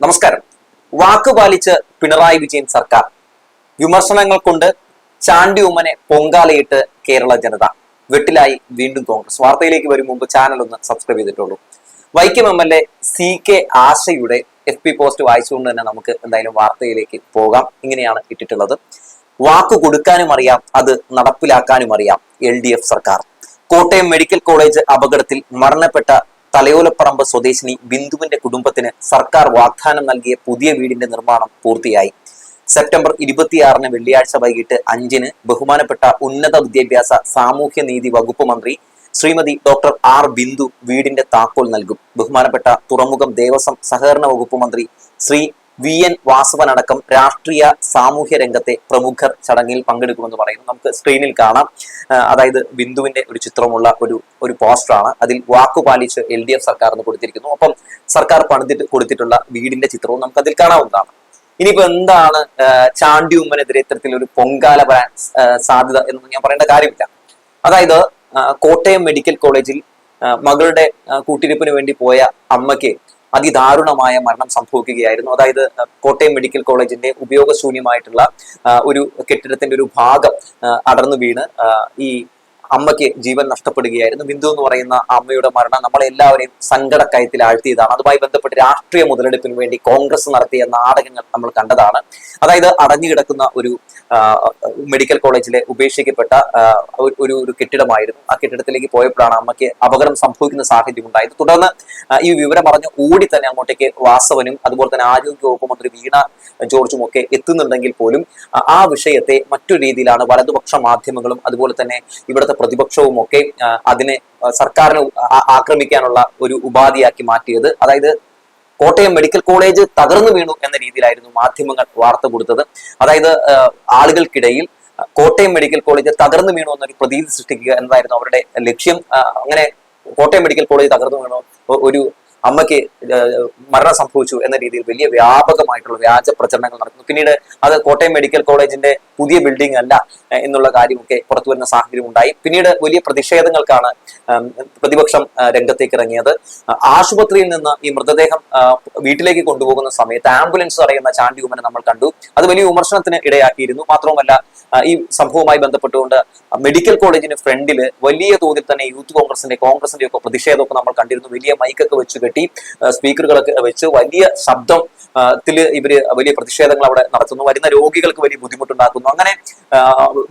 നമസ്കാരം. വാക്ക് പാലിച്ച് പിണറായി വിജയൻ സർക്കാർ. വിമർശനങ്ങൾ കൊണ്ട് ചാണ്ടി ഉമ്മനെ പൊങ്കാലയിട്ട് കേരള ജനത വെട്ടിലായി വീണ്ടും കോൺഗ്രസ്. വാർത്തയിലേക്ക് വരും മുമ്പ് ചാനൽ ഒന്ന് സബ്സ്ക്രൈബ് ചെയ്തിട്ടുള്ളൂ. Vaikom M L A C K ആശയുടെ എഫ് പി പോസ്റ്റ് വായിച്ചുകൊണ്ട് തന്നെ നമുക്ക് എന്തായാലും വാർത്തയിലേക്ക് പോകാം. ഇങ്ങനെയാണ് ഇട്ടിട്ടുള്ളത്. വാക്ക് കൊടുക്കാനും അറിയാം അത് നടപ്പിലാക്കാനും അറിയാം എൽ ഡി എഫ് സർക്കാർ. കോട്ടയം മെഡിക്കൽ കോളേജ് അപകടത്തിൽ മരണപ്പെട്ട തലയോലപ്പറമ്പ് സ്വദേശിനി ബിന്ദുവിന്റെ കുടുംബത്തിന് സർക്കാർ വാഗ്ദാനം നൽകിയ പുതിയ വീടിന്റെ നിർമ്മാണം പൂർത്തിയായി. സെപ്റ്റംബർ ഇരുപത്തിയാറിന് വെള്ളിയാഴ്ച വൈകിട്ട് അഞ്ചിന് ബഹുമാനപ്പെട്ട ഉന്നത വിദ്യാഭ്യാസ സാമൂഹ്യ നീതി വകുപ്പ് മന്ത്രി ശ്രീമതി ഡോക്ടർ ആർ ബിന്ദു വീടിന്റെ താക്കോൽ നൽകും. ബഹുമാനപ്പെട്ട തുറമുഖം ദേവസ്വം സഹകരണ വകുപ്പ് മന്ത്രി ശ്രീ വി എൻ വാസവൻ അടക്കം രാഷ്ട്രീയ സാമൂഹ്യ രംഗത്തെ പ്രമുഖർ ചടങ്ങിൽ പങ്കെടുക്കുമെന്ന് പറയുന്നു. നമുക്ക് സ്ക്രീനിൽ കാണാം. അതായത് ബിന്ദുവിന്റെ ഒരു ചിത്രമുള്ള ഒരു ഒരു പോസ്റ്ററാണ്. അതിൽ വാക്കു പാലിച്ച് എൽ ഡി എഫ് സർക്കാർ എന്ന് കൊടുത്തിരിക്കുന്നു. അപ്പം സർക്കാർ പണിതിട്ട് കൊടുത്തിട്ടുള്ള വീടിന്റെ ചിത്രവും നമുക്ക് അതിൽ കാണാവുന്നതാണ്. ഇനിയിപ്പോ എന്താണ് ചാണ്ടി ഉമ്മനെതിരെ ഇത്തരത്തിലൊരു പൊങ്കാല വരാൻ സാധ്യത എന്നൊന്നും ഞാൻ പറയേണ്ട കാര്യമില്ല. അതായത് കോട്ടയം മെഡിക്കൽ കോളേജിൽ മകളുടെ കൂട്ടിരിപ്പിന് വേണ്ടി പോയ അമ്മയ്ക്ക് അതിദാരുണമായ മരണം സംഭവിക്കുകയായിരുന്നു. അതായത് കോട്ടയം മെഡിക്കൽ കോളേജിന്റെ ഉപയോഗശൂന്യമായിട്ടുള്ള ഒരു കെട്ടിടത്തിന്റെ ഒരു ഭാഗം അടർന്നു വീണ് ഈ അമ്മയ്ക്ക് ജീവൻ നഷ്ടപ്പെടുകയായിരുന്നു. ബിന്ദു എന്ന് പറയുന്ന അമ്മയുടെ മരണം നമ്മളെല്ലാവരെയും സങ്കടക്കയത്തിൽ ആഴ്ത്തിയതാണ്. അതുമായി ബന്ധപ്പെട്ട് രാഷ്ട്രീയ മുതലെടുപ്പിന് വേണ്ടി കോൺഗ്രസ് നടത്തിയ നാടകങ്ങൾ നമ്മൾ കണ്ടതാണ്. അതായത് അടഞ്ഞു കിടക്കുന്ന ഒരു മെഡിക്കൽ കോളേജിലെ ഉപേക്ഷിക്കപ്പെട്ട ഒരു- ഒരു കെട്ടിടമായിരുന്നു. ആ കെട്ടിടത്തിലേക്ക് പോയപ്പോഴാണ് അമ്മയ്ക്ക് അപകടം സംഭവിക്കുന്ന സാഹചര്യം ഉണ്ടായത്. തുടർന്ന് ഈ വിവരം പറഞ്ഞ് ഓടി തന്നെ അങ്ങോട്ടേക്ക് വാസവനും അതുപോലെ തന്നെ ആരോഗ്യ വകുപ്പ് മന്ത്രി വീണ ജോർജും ഒക്കെ എത്തുന്നുണ്ടെങ്കിൽ പോലും ആ വിഷയത്തെ മറ്റൊരു രീതിയിലാണ് വലതുപക്ഷ മാധ്യമങ്ങളും അതുപോലെ തന്നെ ഇവിടുത്തെ പ്രതിപക്ഷവും ഒക്കെ അതിനെ സർക്കാരിനെ ആക്രമിക്കാനുള്ള ഒരു ഉപാധിയാക്കി മാറ്റിയത്. അതായത് കോട്ടയം മെഡിക്കൽ കോളേജ് തകർന്നു വീണു എന്ന രീതിയിലായിരുന്നു മാധ്യമങ്ങൾ വാർത്ത കൊടുത്തത്. അതായത് ആളുകൾക്കിടയിൽ കോട്ടയം മെഡിക്കൽ കോളേജ് തകർന്നു വീണു എന്നൊരു പ്രതീതി സൃഷ്ടിക്കുക എന്നതായിരുന്നു അവരുടെ ലക്ഷ്യം. അങ്ങനെ കോട്ടയം മെഡിക്കൽ കോളേജ് തകർന്നു വീണു ഒരു അമ്മയ്ക്ക് മരണം സംഭവിച്ചു എന്ന രീതിയിൽ വലിയ വ്യാപകമായിട്ടുള്ള വ്യാജ പ്രചരണങ്ങൾ നടക്കുന്നു. പിന്നീട് അത് കോട്ടയം മെഡിക്കൽ കോളേജിന്റെ പുതിയ ബിൽഡിംഗ് അല്ല എന്നുള്ള കാര്യമൊക്കെ പുറത്തു വരുന്ന സാഹചര്യം ഉണ്ടായി. പിന്നീട് വലിയ പ്രതിഷേധങ്ങൾക്കാണ് പ്രതിപക്ഷം രംഗത്തേക്ക് ഇറങ്ങിയത്. ആശുപത്രിയിൽ നിന്ന് ഈ മൃതദേഹം വീട്ടിലേക്ക് കൊണ്ടുപോകുന്ന സമയത്ത് ആംബുലൻസ് അറിയുന്ന ചാണ്ടി ചാണ്ടിയുമനെ നമ്മൾ കണ്ടു. അത് വലിയ വിമർശനത്തിന് ഇടയാക്കിയിരുന്നു. മാത്രവുമല്ല ഈ സംഭവവുമായി ബന്ധപ്പെട്ടുകൊണ്ട് മെഡിക്കൽ കോളേജിന് ഫ്രണ്ടിൽ വലിയ തോതിൽ തന്നെ യൂത്ത് കോൺഗ്രസിന്റെ കോൺഗ്രസിന്റെ ഒക്കെ പ്രതിഷേധമൊക്കെ നമ്മൾ കണ്ടിരുന്നു. വലിയ മൈക്കൊക്കെ വെച്ച് കെട്ടി. സ്പീക്കറുകളൊക്കെ വെച്ച് വലിയ ശബ്ദം ത്തിൽ ഇവർ വലിയ പ്രതിഷേധങ്ങൾ അവിടെ നടത്തുന്നു. വരുന്ന രോഗികൾക്ക് വലിയ ബുദ്ധിമുട്ടുണ്ടാക്കുന്നു. അങ്ങനെ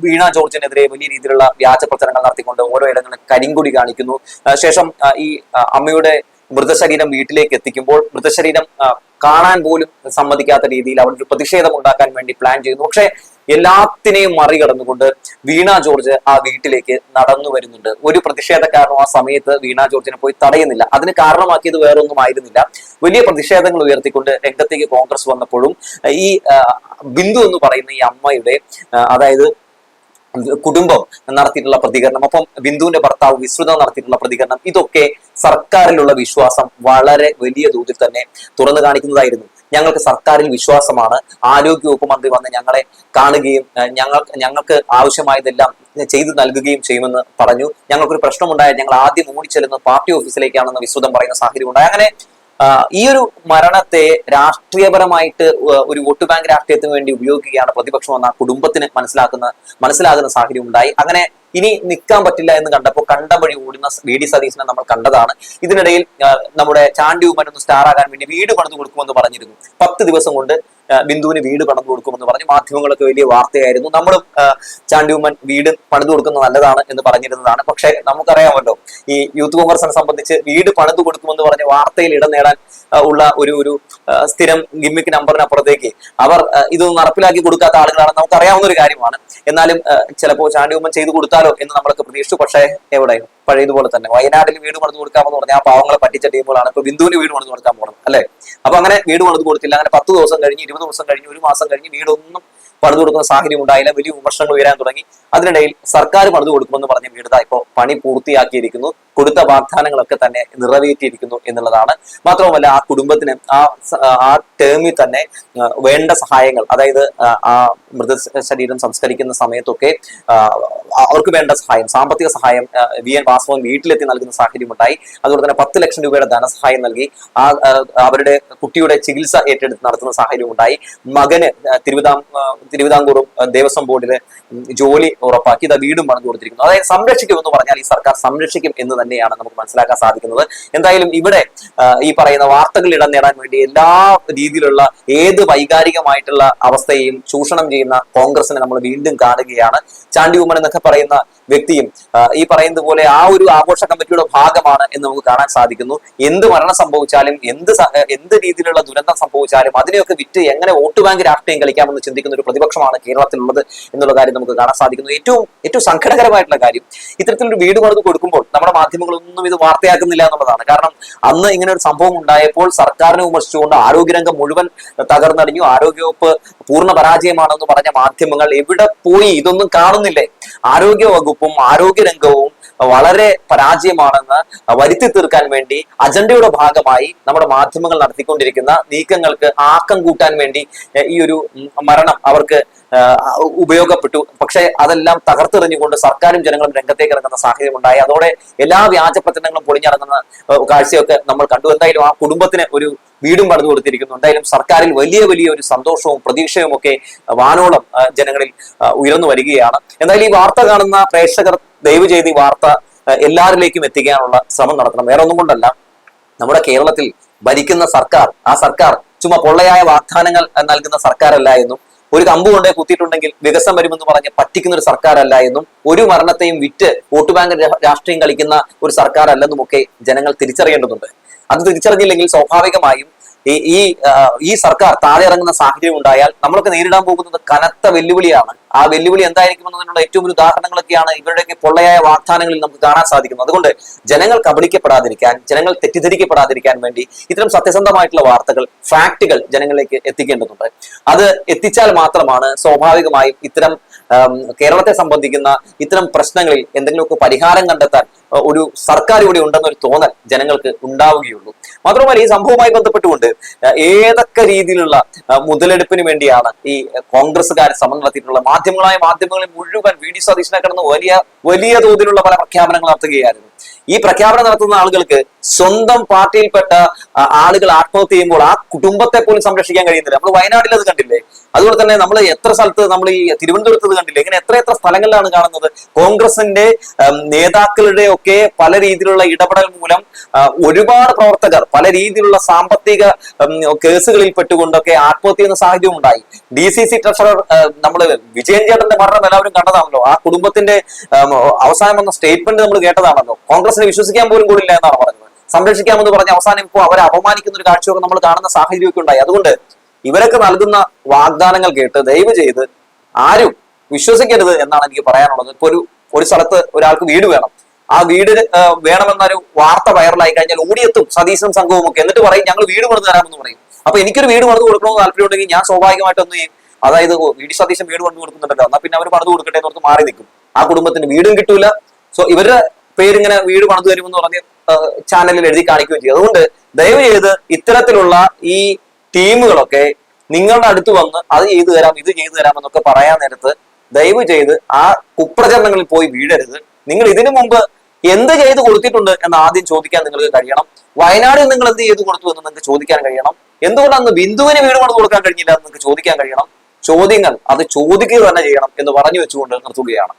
വീണ ജോർജിനെതിരെ വലിയ രീതിയിലുള്ള വ്യാജ പ്രചരണങ്ങൾ നടത്തിക്കൊണ്ട് ഓരോ ഇടങ്ങളിൽ കരിങ്കൊടി കാണിക്കുന്നു. ശേഷം ഈ അമ്മയുടെ മൃതശരീരം വീട്ടിലേക്ക് എത്തിക്കുമ്പോൾ മൃതശരീരം കാണാൻ പോലും സമ്മതിക്കാത്ത രീതിയിൽ അവിടെ ഒരു പ്രതിഷേധം ഉണ്ടാക്കാൻ വേണ്ടി പ്ലാൻ ചെയ്യുന്നു. പക്ഷേ എല്ലാത്തിനെയും മറികടന്നുകൊണ്ട് വീണ ജോർജ് ആ വീട്ടിലേക്ക് നടന്നു വരുന്നുണ്ട്. ഒരു പ്രതിഷേധക്കാരനും ആ സമയത്ത് വീണ ജോർജിനെ പോയി തടയുന്നില്ല. അതിന് കാരണമാക്കിയത് വേറൊന്നും ആയിരുന്നില്ല. വലിയ പ്രതിഷേധങ്ങൾ ഉയർത്തിക്കൊണ്ട് രംഗത്തേക്ക് കോൺഗ്രസ് വന്നപ്പോഴും ഈ ബിന്ദു എന്ന് പറയുന്ന ഈ അമ്മയുടെ അതായത് കുടുംബം നടത്തിയിട്ടുള്ള പ്രതികരണം അപ്പം ബിന്ദുവിന്റെ ഭർത്താവ് വിശ്രുത നടത്തിയിട്ടുള്ള പ്രതികരണം ഇതൊക്കെ സർക്കാരിലുള്ള വിശ്വാസം വളരെ വലിയ തോതിൽ തന്നെ തുറന്നു കാണിക്കുന്നതായിരുന്നു. ഞങ്ങൾക്ക് സർക്കാരിൽ വിശ്വാസമാണ്. ആരോഗ്യ വകുപ്പ് മന്ത്രി വന്ന് ഞങ്ങളെ കാണുകയും ഞങ്ങൾ ഞങ്ങൾക്ക് ആവശ്യമായതെല്ലാം ചെയ്തു നൽകുകയും ചെയ്യുമെന്ന് പറഞ്ഞു. ഞങ്ങൾക്കൊരു പ്രശ്നമുണ്ടായാൽ ഞങ്ങൾ ആദ്യം ഓടിച്ചെല്ലുന്നത് പാർട്ടി ഓഫീസിലേക്കാണെന്ന് വിശ്രുതം പറയുന്ന സാഹചര്യം ഉണ്ടായി അങ്ങനെ ഈ ഒരു മരണത്തെ രാഷ്ട്രീയപരമായിട്ട് ഒരു വോട്ട് ബാങ്ക് രാഷ്ട്രീയത്തിന് വേണ്ടി ഉപയോഗിക്കുകയാണ് പ്രതിപക്ഷം എന്ന കുടുംബത്തിന് മനസ്സിലാക്കുന്ന മനസ്സിലാകുന്ന സാഹചര്യം ഉണ്ടായി അങ്ങനെ ഇനി നിൽക്കാൻ പറ്റില്ല എന്ന് കണ്ടപ്പോൾ കണ്ടം വഴി ഓടുന്ന വി ഡി സതീശനെ നമ്മൾ കണ്ടതാണ്. ഇതിനിടയിൽ നമ്മുടെ ചാണ്ടി ഉമ്മൻ ഒന്ന് സ്റ്റാർ ആകാൻ വേണ്ടി വീട് പണിത് കൊടുക്കുമെന്ന് പറഞ്ഞിരുന്നു. പത്ത് ദിവസം കൊണ്ട് ബിന്ദുവിന് വീട് പണിതു കൊടുക്കുമെന്ന് പറഞ്ഞു. മാധ്യമങ്ങളൊക്കെ വലിയ വാർത്തയായിരുന്നു. നമ്മളും ചാണ്ടിയുമ്മൻ വീട് പണിത് കൊടുക്കുന്നത് നല്ലതാണ് എന്ന് പറഞ്ഞിരുന്നതാണ്. പക്ഷേ നമുക്കറിയാമല്ലോ ഈ യൂത്ത് കോൺഗ്രസിനെ സംബന്ധിച്ച് വീട് പണിത് കൊടുക്കുമെന്ന് പറഞ്ഞ വാർത്തയിൽ ഇടം നേടാൻ ഉള്ള ഒരു ഒരു സ്ഥിരം ഗിമ്മിക്ക് നമ്പറിനപ്പുറത്തേക്ക് അവർ ഇത് നടപ്പിലാക്കി കൊടുക്കാത്ത ആളുകളാണെന്ന് നമുക്കറിയാവുന്ന ഒരു കാര്യമാണ്. എന്നാലും ചിലപ്പോൾ ചാണ്ടി ഉമ്മൻ ചെയ്തു കൊടുത്താലോ എന്ന് നമ്മളൊക്കെ പ്രതീക്ഷിച്ചു. പക്ഷേ എവിടെ പഴയതുപോലെ തന്നെ വയനാട്ടിൽ വീട് പണിത് കൊടുക്കാമെന്ന് പറഞ്ഞാൽ ആ പാവങ്ങളെ പറ്റിച്ച ടീമുകളാണ്. ഇപ്പൊ ബിന്ദുവിന് വീട് പണിത് കൊടുക്കാൻ പോകുന്നത്. അല്ലെ? അപ്പൊ അങ്ങനെ വീട് പണിത് കൊടുത്തില്ല. അങ്ങനെ പത്ത് ദിവസം കഴിഞ്ഞ് ഇരുപത് ദിവസം കഴിഞ്ഞ് ഒരു മാസം കഴിഞ്ഞ് വീടൊന്നും പണിത് കൊടുക്കുന്ന സാഹചര്യം ഉണ്ടായില്ല. വലിയ വിമർശനങ്ങൾ ഉയരാൻ തുടങ്ങി. അതിനിടയിൽ സർക്കാർ പണിത് കൊടുക്കുമെന്ന് പറഞ്ഞ വീട് ഇപ്പോ പണി പൂർത്തിയാക്കിയിരിക്കുന്നു. കൊടുത്ത വാഗ്ദാനങ്ങളൊക്കെ തന്നെ നിറവേറ്റിയിരിക്കുന്നു എന്നുള്ളതാണ്. മാത്രവുമല്ല ആ കുടുംബത്തിന് ആ ആ ടേമിൽ തന്നെ വേണ്ട സഹായങ്ങൾ അതായത് ആ, മൃതശരീരം മൃത ശരീരം സംസ്കരിക്കുന്ന സമയത്തൊക്കെ അവർക്ക് വേണ്ട സഹായം സാമ്പത്തിക സഹായം വി എൻ വാസവൻ വീട്ടിലെത്തി നൽകുന്ന സാഹചര്യം ഉണ്ടായി അതുപോലെ തന്നെ പത്ത് ലക്ഷം രൂപയുടെ ധനസഹായം നൽകി ആ അവരുടെ കുട്ടിയുടെ ചികിത്സ ഏറ്റെടുത്ത് നടത്തുന്ന സാഹചര്യം ഉണ്ടായി മകന് തിരുവിതാം തിരുവിതാംകൂറും ദേവസ്വം ബോർഡിന് ജോലി ഉറപ്പാക്കി ഇതാ വീടും പറഞ്ഞു കൊടുത്തിരിക്കുന്നു. അതായത് സംരക്ഷിക്കും എന്ന് പറഞ്ഞാൽ ഈ സർക്കാർ സംരക്ഷിക്കും എന്ന് തന്നെയാണ് നമുക്ക് മനസ്സിലാക്കാൻ സാധിക്കുന്നത്. എന്തായാലും ഇവിടെ ഈ പറയുന്ന വാർത്തകൾ ഇടം നേടാൻ വേണ്ടി എല്ലാ രീതിയിലുള്ള ഏത് വൈകാരികമായിട്ടുള്ള അവസ്ഥയെയും ചൂഷണം ചെയ്യുന്ന കോൺഗ്രസിനെ നമ്മൾ വീണ്ടും കാണുകയാണ്. ചാണ്ടി ഉമ്മൻ എന്നൊക്കെ പറയുന്ന വ്യക്തിയും ഈ പറയുന്നത് പോലെ ആ ഒരു ആഘോഷ കമ്മിറ്റിയുടെ ഭാഗമാണ് എന്ന് നമുക്ക് കാണാൻ സാധിക്കുന്നു. എന്ത് മരണം സംഭവിച്ചാലും എന്ത് എന്ത് രീതിയിലുള്ള ദുരന്തം സംഭവിച്ചാലും അതിനെയൊക്കെ വിറ്റ് എങ്ങനെ വോട്ട് ബാങ്ക് രാഷ്ട്രീയം കളിക്കാമെന്ന് ചിന്തിക്കുന്ന ഒരു പ്രതിപക്ഷമാണ് കേരളത്തിലുള്ളത് എന്നുള്ള കാര്യം നമുക്ക് കാണാൻ സാധിക്കുന്നു. ഏറ്റവും ഏറ്റവും സങ്കടകരമായിട്ടുള്ള കാര്യം ഇത്തരത്തിലൊരു വീട് പണിത് കൊടുക്കുമ്പോൾ നമ്മുടെ മാധ്യമങ്ങളൊന്നും ഇത് വാർത്തയാക്കുന്നില്ല എന്നുള്ളതാണ്. കാരണം അന്ന് ഇങ്ങനെ ഒരു സംഭവം ഉണ്ടായപ്പോൾ സർക്കാരിനെ വിമർശിച്ചുകൊണ്ട് ആരോഗ്യരംഗം മുഴുവൻ തകർന്നടിഞ്ഞു. ആരോഗ്യവകുപ്പ് പൂർണ പരാജയമാണെന്ന് പറഞ്ഞ മാധ്യമങ്ങൾ എവിടെ പോയി? ഇതൊന്നും കാണുന്നില്ലേ? ആരോഗ്യ വകുപ്പും ആരോഗ്യരംഗവും വളരെ പരാജയമാണെന്ന് വരുത്തി തീർക്കാൻ വേണ്ടി അജണ്ടയുടെ ഭാഗമായി നമ്മുടെ മാധ്യമങ്ങൾ നടത്തിക്കൊണ്ടിരിക്കുന്ന നീക്കങ്ങൾക്ക് ആക്കം കൂട്ടാൻ വേണ്ടി ഈ ഒരു മരണം അവർക്ക് ഉപയോഗപ്പെട്ടു. പക്ഷേ അതെല്ലാം തകർത്തെറിഞ്ഞുകൊണ്ട് സർക്കാരും ജനങ്ങളും രംഗത്തേക്ക് ഇറങ്ങുന്ന സാഹചര്യം ഉണ്ടായി അതോടെ എല്ലാ വ്യാജ പ്രചരണങ്ങളും പൊളിഞ്ഞിറങ്ങുന്ന കാഴ്ചയൊക്കെ നമ്മൾ കണ്ടു. എന്തായാലും ആ കുടുംബത്തിന് ഒരു വീടും പണിതു കൊടുത്തിരിക്കുന്നു. എന്തായാലും സർക്കാരിൽ വലിയ വലിയ ഒരു സന്തോഷവും പ്രതീക്ഷയും ഒക്കെ വാനോളം ജനങ്ങളിൽ ഉയർന്നു വരികയാണ്. എന്തായാലും ഈ വാർത്ത കാണുന്ന പ്രേക്ഷകർ ദയവ് ചെയ്ത് ഈ വാർത്ത എല്ലാവരിലേക്കും എത്തിക്കാനുള്ള ശ്രമം നടത്തണം. വേറെ ഒന്നും കൊണ്ടല്ല. നമ്മുടെ കേരളത്തിൽ ഭരിക്കുന്ന സർക്കാർ ആ സർക്കാർ ചുമ്മാ പൊള്ളയായ വാഗ്ദാനങ്ങൾ നൽകുന്ന സർക്കാരല്ല എന്നും ഒരു കമ്പ് കൊണ്ടേ കുത്തിയിട്ടുണ്ടെങ്കിൽ വികസനം വരുമെന്ന് പറഞ്ഞ് പറ്റിക്കുന്ന ഒരു സർക്കാരല്ല എന്നും ഒരു മരണത്തെയും വിറ്റ് വോട്ട് ബാങ്ക് രാഷ്ട്രീയം കളിക്കുന്ന ഒരു സർക്കാരല്ലെന്നും ഒക്കെ ജനങ്ങൾ തിരിച്ചറിയേണ്ടതുണ്ട്. അത് തിരിച്ചറിഞ്ഞില്ലെങ്കിൽ സ്വാഭാവികമായും ഈ ഈ സർക്കാർ താഴെ ഇറങ്ങുന്ന സാഹചര്യം ഉണ്ടായാൽ നമ്മളൊക്കെ നേരിടാൻ പോകുന്നത് കനത്ത വെല്ലുവിളിയാണ്. ആ വെല്ലുവിളി എന്തായിരിക്കും എന്നതിനുള്ള ഏറ്റവും വലിയ ഉദാഹരണങ്ങളൊക്കെയാണ് ഇവരുടെയൊക്കെ പൊള്ളയായ വാഗ്ദാനങ്ങളിൽ നമുക്ക് കാണാൻ സാധിക്കുന്നത്. അതുകൊണ്ട് ജനങ്ങൾ കബളിക്കപ്പെടാതിരിക്കാൻ ജനങ്ങൾ തെറ്റിദ്ധരിക്കപ്പെടാതിരിക്കാൻ വേണ്ടി ഇത്തരം സത്യസന്ധമായിട്ടുള്ള വാർത്തകൾ ഫാക്റ്റുകൾ ജനങ്ങളിലേക്ക് എത്തിക്കേണ്ടതുണ്ട്. അത് എത്തിച്ചാൽ മാത്രമാണ് സ്വാഭാവികമായും ഇത്തരം കേരളത്തെ സംബന്ധിക്കുന്ന ഇത്തരം പ്രശ്നങ്ങളിൽ എന്തെങ്കിലുമൊക്കെ പരിഹാരം കണ്ടെത്താൻ ഒരു സർക്കാർ ഇവിടെ ഉണ്ടെന്നൊരു തോന്നൽ ജനങ്ങൾക്ക് ഉണ്ടാവുകയുള്ളൂ. മാത്രമല്ല ഈ സംഭവവുമായി ബന്ധപ്പെട്ടുകൊണ്ട് ഏതൊക്കെ രീതിയിലുള്ള മുതലെടുപ്പിന് വേണ്ടിയാണ് ഈ കോൺഗ്രസ്സുകാർ ശ്രമം നടത്തിയിട്ടുള്ള മാധ്യമങ്ങളായ മാധ്യമങ്ങളിൽ മുഴുവൻ വി ഡി സതീശനെ കിടന്ന് വലിയ വലിയ തോതിലുള്ള പല പ്രഖ്യാപനങ്ങൾ നടത്തുകയായിരുന്നു. ഈ പ്രഖ്യാപനം നടത്തുന്ന ആളുകൾക്ക് സ്വന്തം പാർട്ടിയിൽപ്പെട്ട ആളുകൾ ആത്മഹത്യ ചെയ്യുമ്പോൾ ആ കുടുംബത്തെ പോലും സംരക്ഷിക്കാൻ കഴിയുന്നില്ല. നമ്മൾ വയനാട്ടിൽ അത് കണ്ടില്ലേ? അതുപോലെ തന്നെ നമ്മൾ എത്ര സ്ഥലത്ത് നമ്മൾ ഈ തിരുവനന്തപുരത്ത് കണ്ടില്ല? ഇങ്ങനെ എത്ര എത്ര സ്ഥലങ്ങളിലാണ് കാണുന്നത്. കോൺഗ്രസിന്റെ നേതാക്കളുടെ ഒക്കെ പല രീതിയിലുള്ള ഇടപെടൽ മൂലം ഒരുപാട് പ്രവർത്തകർ പല രീതിയിലുള്ള സാമ്പത്തിക കേസുകളിൽ പെട്ടുകൊണ്ടൊക്കെ ആത്മഹത്യ ചെയ്യുന്ന സാഹചര്യം ഉണ്ടായി. ഡി സി സി ട്രഷറർ നമ്മൾ വിജയൻ ചേട്ടന്റെ മരണം എല്ലാവരും കണ്ടതാണല്ലോ. ആ കുടുംബത്തിന്റെ അവസാനം വന്ന സ്റ്റേറ്റ്മെന്റ് നമ്മൾ കേട്ടതാണല്ലോ. കോൺഗ്രസിനെ വിശ്വസിക്കാൻ പോലും കൂടില്ല എന്നാണ് പറഞ്ഞത്. സംരക്ഷിക്കാമെന്ന് പറഞ്ഞ് അവസാനം ഇപ്പോൾ അവരെ അപമാനിക്കുന്ന ഒരു കാഴ്ചയൊക്കെ നമ്മൾ കാണുന്ന സാഹചര്യമൊക്കെ ഉണ്ടായി. അതുകൊണ്ട് ഇവരൊക്കെ നൽകുന്ന വാഗ്ദാനങ്ങൾ കേട്ട് ദയവ് ചെയ്ത് ആരും വിശ്വസിക്കരുത് എന്നാണ് എനിക്ക് പറയാനുള്ളത്. ഇപ്പൊ ഒരു ഒരു സ്ഥലത്ത് ഒരാൾക്ക് വീട് വേണം. ആ വീട് വേണമെന്നൊരു വാർത്ത വൈറലായി കഴിഞ്ഞാൽ ഓടിയെത്തും സതീശനും സംഘവും ഒക്കെ. എന്നിട്ട് പറയും ഞങ്ങൾ വീട് പണിത് തരാമെന്ന് പറയും. അപ്പൊ എനിക്കൊരു വീട് പണിത് കൊടുക്കണമെന്ന് താല്പര്യം ഉണ്ടെങ്കിൽ ഞാൻ സ്വാഭാവികമായിട്ടൊന്ന് ചെയ്യും. അതായത് വീട് സതീശം വീട് പണിത് കൊടുക്കുന്നുണ്ടല്ലോ. എന്നാ പിന്നെ അവർ പണിത് കൊടുക്കട്ടെ എന്ന് മാറി നിൽക്കും. ആ കുടുംബത്തിന് വീടും കിട്ടൂല. സോ ഇവരുടെ പേരിങ്ങനെ വീട് പണിത് തരുമെന്ന് പറഞ്ഞ് ചാനലിൽ എഴുതി കാണിക്കുകയും ചെയ്യും. അതുകൊണ്ട് ദയവ് ചെയ്ത് ഇത്തരത്തിലുള്ള ഈ ടീമുകളൊക്കെ നിങ്ങളുടെ അടുത്ത് വന്ന് അത് ചെയ്തു തരാം ഇത് ചെയ്തു തരാം എന്നൊക്കെ പറയാൻ നേരത്ത് ദയവ് ചെയ്ത് ആ കുപ്രചരണങ്ങളിൽ പോയി വീഴരുത്. നിങ്ങൾ ഇതിനു മുമ്പ് എന്ത് ചെയ്ത് കൊടുത്തിട്ടുണ്ട് എന്ന് ആദ്യം ചോദിക്കാൻ നിങ്ങൾക്ക് കഴിയണം. വയനാടിൽ നിങ്ങൾ എന്ത് ചെയ്ത് കൊടുത്തു എന്ന് നിങ്ങൾക്ക് ചോദിക്കാൻ കഴിയണം. എന്തുകൊണ്ടാണ് ബിന്ദുവിന് വീട് പണിത് കൊടുക്കാൻ കഴിഞ്ഞില്ല എന്ന് നിങ്ങൾക്ക് ചോദിക്കാൻ കഴിയണം. ചോദ്യങ്ങൾ അത് ചോദിക്കുക തന്നെ ചെയ്യണം എന്ന് പറഞ്ഞു വെച്ചുകൊണ്ട് നിർത്തുകയാണ്.